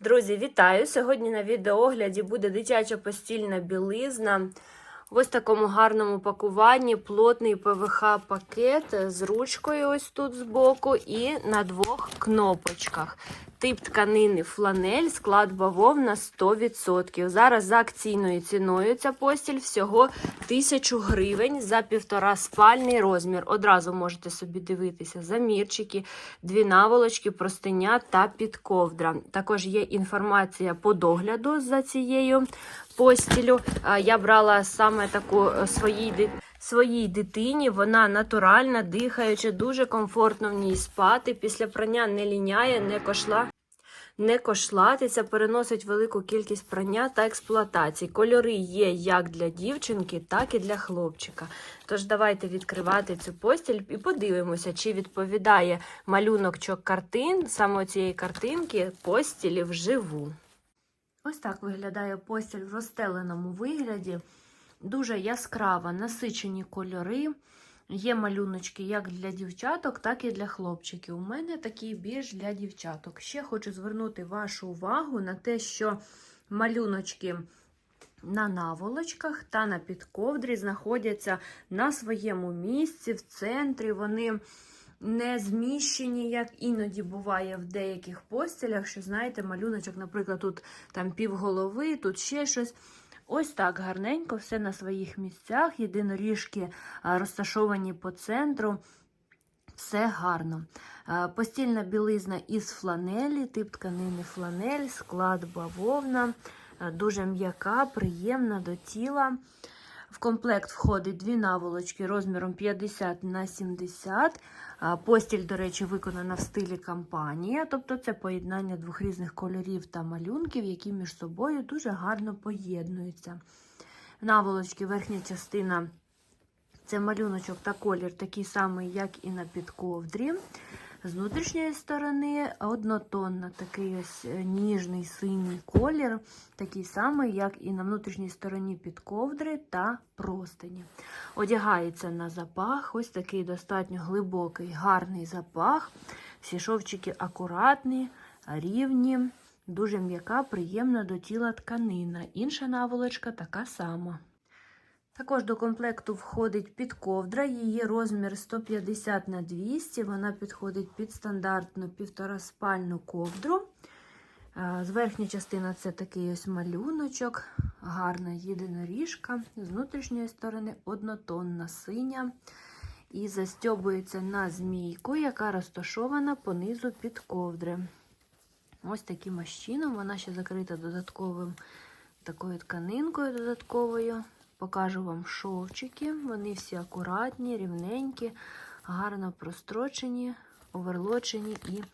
Друзі, вітаю! Сьогодні на відеоогляді буде дитяча постільна білизна. В ось такому гарному пакуванні плотний ПВХ-пакет з ручкою ось тут збоку і на двох кнопочках. Тип тканини фланель, склад бавовна 100%. Зараз за акційною ціною ця постіль всього 1000 гривень за півтора спальний розмір. Одразу можете собі дивитися замірчики, дві наволочки, простиня та підковдра. Також є інформація по догляду за цією постілю. Я брала саме таку е, своїй ди- своїй дитині. Вона натуральна, дихаюча, дуже комфортно в ній спати. Після прання не ліняє, не кошла. Не кошлатиться, переносить велику кількість прання та експлуатації. Кольори є як для дівчинки, так і для хлопчика. Тож давайте відкривати цю постіль і подивимося, чи відповідає малюнок чок картин саме цієї картинки постілі вживу. Ось так виглядає постіль в розстеленому вигляді. Дуже яскрава, насичені кольори. Є малюночки як для дівчаток, так і для хлопчиків. У мене такий більш для дівчаток. Ще хочу звернути вашу увагу на те, що малюночки на наволочках та на підковдрі знаходяться на своєму місці, в центрі. Вони не зміщені, як іноді буває в деяких постілях, що, знаєте, малюночок, наприклад, тут там півголови, тут ще щось. Ось так гарненько, все на своїх місцях. Єдиноріжки розташовані по центру. Все гарно. Постільна білизна із фланелі, тип тканини фланель, склад бавовна, дуже м'яка, приємна до тіла. В комплект входить дві наволочки розміром 50 на 70. Постіль, до речі, виконана в стилі кампанія, тобто це поєднання двох різних кольорів та малюнків, які між собою дуже гарно поєднуються. Наволочки, верхня частина це малюночок та колір такий самий, як і на підковдрі. З внутрішньої сторони однотонно такий ось е, ніжний синій колір, такий самий, як і на внутрішній стороні підковдри та простині. Одягається на запах, ось такий достатньо глибокий, гарний запах. Всі шовчики акуратні, рівні, дуже м'яка, приємна до тіла тканина. Інша наволочка така сама. Також до комплекту входить підковдра, її розмір 150 на 200, вона підходить під стандартну півтораспальну ковдру. З верхня частина це такий ось малюночок, гарна єдиноріжка, з внутрішньої сторони однотонна синя. І застьобується на змійку, яка розташована понизу під ковдри. Ось таким ось чином вона ще закрита додатковим такою тканинкою додатковою. Покажу вам шовчики. Вони всі акуратні, рівненькі, гарно прострочені, оверлочені і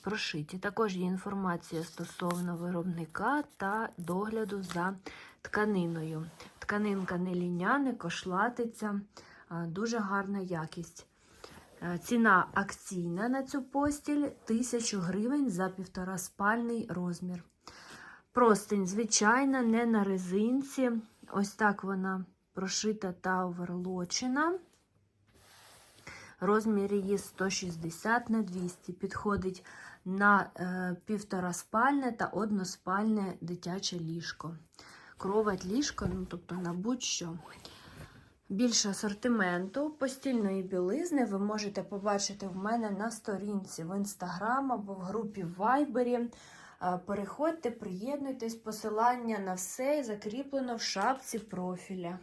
прошиті. Також є інформація стосовно виробника та догляду за тканиною. Тканинка не ліня, не кошлатиться, дуже гарна якість. Е, Ціна акційна на цю постіль 1000 гривень за півтора спальний розмір. Простень, звичайна, не на резинці. Ось так вона прошита та оверлочена. Розмір її 160 на 200. Підходить на е, півтораспальне та односпальне дитяче ліжко. Кровать ліжко, ну тобто на будь-що. Більше асортименту постільної білизни ви можете побачити в мене на сторінці в інстаграм або в групі в Вайбері. Переходьте, приєднуйтесь, посилання на все закріплено в шапці профіля.